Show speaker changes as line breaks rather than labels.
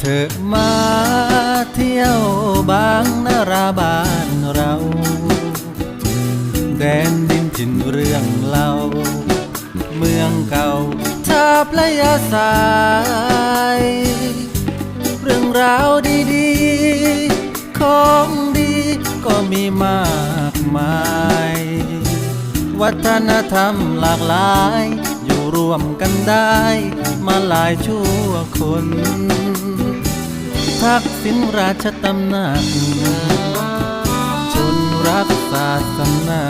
เถอะมาเที่ยวบางนาราบ้านเรา แดนดินจินเรื่องเล่าเมืองเก่าชาพระยาสาย เรื่องราวดีๆ ของดีก็มีมากมาย วัฒนธรรมหลากหลาย อยู่รวมกันได้ มาหลายชั่วคน ทักษิณราชตำหนักจนรักศาสนา